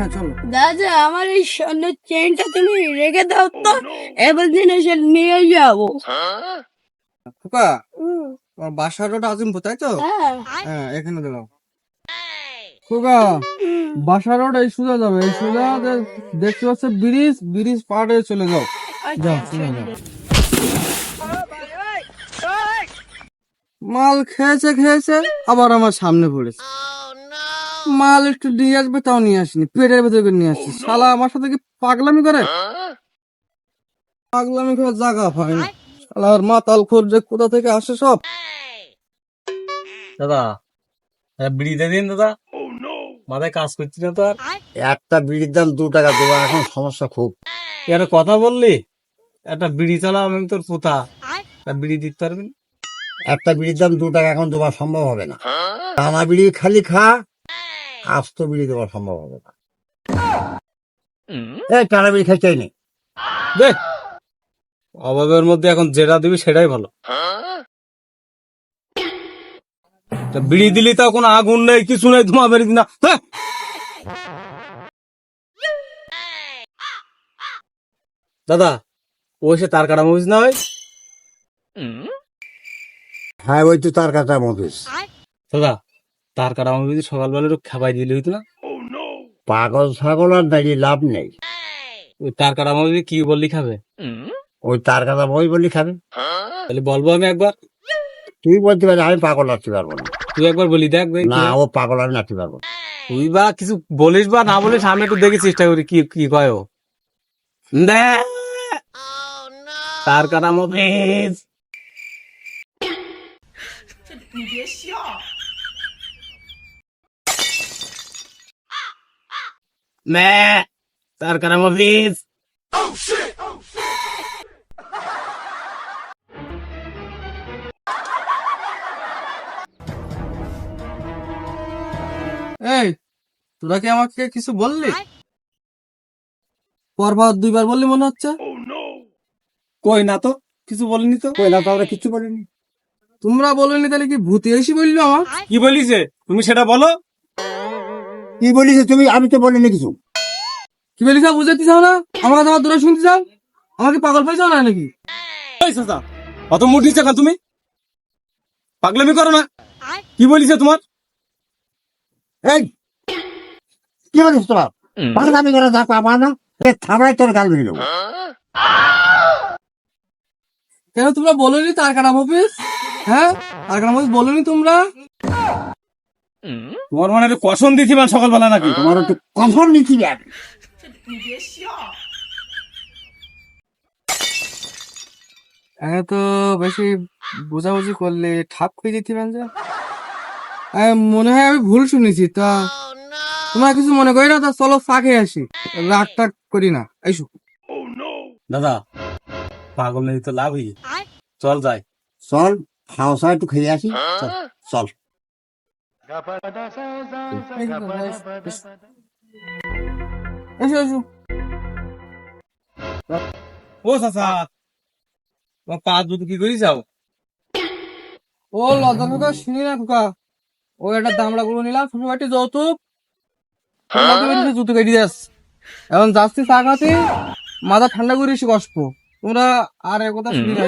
হ্যাঁ চলো। দাদা আমার এই স্বর্ণের চেনটা তুমি রেখে দাও তো। এবার দিন এসে নিয়ে যাব। খোকা তোমার বাসার রোড আজিমপুর তাই তো? হ্যাঁ। হ্যাঁ এখানে দিলাম খোকা বাসা রোড এই সোজা যাবে এই সোজা দেখতে পাচ্ছে ব্রিজ ব্রিজ হয়ে চলে যাও। যাও চলে যাও। মাল খেয়েছে খেয়েছে আবার আমার সামনে পড়েছে। মাল একটু নিয়ে আসবে তাও নিয়ে আসিনি। পেটের ভেতরে করে নিয়ে আসছি। শালা আমার সাথে কি পাগলামি করে? পাগলামি করে জায়গা পায় না। শালার মাতাল খোর যে কোথা থেকে আসে সব? দাদা একটা বিড়ি দিয়ে দিন দাদা। মাথায় কাজ করছি না তো আর। একটা বিড়ির দাম দু টাকা দেবো এখন সমস্যা খুব। এর কথা বললি? একটা বিড়ি চালা আমি তোর পোতা। একটা বিড়ি দিতে পারবি একটা বিড়ির দাম দু টাকা এখন দেওয়া সম্ভব হবে না। টানা বিড়ি খালি খা আস্ত বিড়ি দেওয়া সম্ভব হবে না এই টানা বিড়ি খাই চাই নি দেখ অভাবের মধ্যে এখন যেটা দিবি সেটাই ভালো। তা বিড়ি দিলি তো কোনো আগুন নেই কিছু নেই ধোঁয়া বেরিয়ে না। হ্যাঁ? দাদা ও সে তার কাটা মুভিস না হয়? হ্যাঁ ওই তো তার কাটা মতিস দাদা তার কাটা মুভি সকালবেলা একটু খাবাই দিলে হইতো না। পাগল ছাগল আর দাঁড়িয়ে লাভ নেই। ওই তার কাটা মুভি কি বললি খাবে? ওই তার কাছে বই বলি খাবে। তাহলে বলব আমি একবার। তুই বলতে পারিস আমি পাগল নাচতে পারব না। তুই একবার বলি দেখ ভাই না ও পাগল আমি নাচতে পারব। না। তুই বা কিছু বলিস বা না বলিস আমি একটু দেখি চেষ্টা করি কি কি কয় ও। দে! তার কাটা মুভিস এই তোরা কি আমাকে কিছু বললি? পরবার দুইবার বললি মনে হচ্ছে? কই না তো কিছু বলিনি তো। কই না তো আমরা কিছু বলিনি। তোমরা বলনি তাহলে কি ভূতে এসে বলল আমার? কি বলিছে? তুমি সেটা বলো। কি বলিস তুমি? আমি তো বলিনি কিছু। কি বলিস বুঝাতে চাও না? আমার কথা আমার দূরে শুনতে চাও? আমাকে পাগল পাইছাও না নাকি? অত মুড নিচ্ছে কেন তুমি? পাগলামি করো না। কি বলিছে তোমার? এই কি বলিস তোরা পাগলামি করে যা পাবা না এ থামড়াই তোর গাল বেরিয়ে দেবো। কেন তোমরা বলোনি তার কাটা অফিস? হ্যাঁ? তার কাটা অফিস বলোনি তোমরা? তোমার মানে কষণ দিছি মানে সকালবেলা নাকি? তোমার একটু কখন নিচ্ছি ব্যাগ এত বেশি বোঝাবুঝি করলে ঠাপ করে দিতে পারেন যে। মনে হয় আমি ভুল শুনেছি তা তোমার কিছু মনে করি না তা চলো ফাঁকে আসি। রাগ টাগ করি না এইসো দাদা পাগল নেই তো লাভ হই চল যাই। চল হাওসা একটু খেয়ে আসি। চল, চল। এসো ও চাচা পা দুধ কি করি যাও? ও লজ্জা খোকা শুনি না খোকা। ও একটা দামড়া গুলো নিলাম ছোট বাটি যৌতুক। জুতো কেটে যাস। এখন যাচ্ছি চা খাতে মাথা ঠান্ডা করে এসে কষ্ট। তোমরা আর একথা শুনি না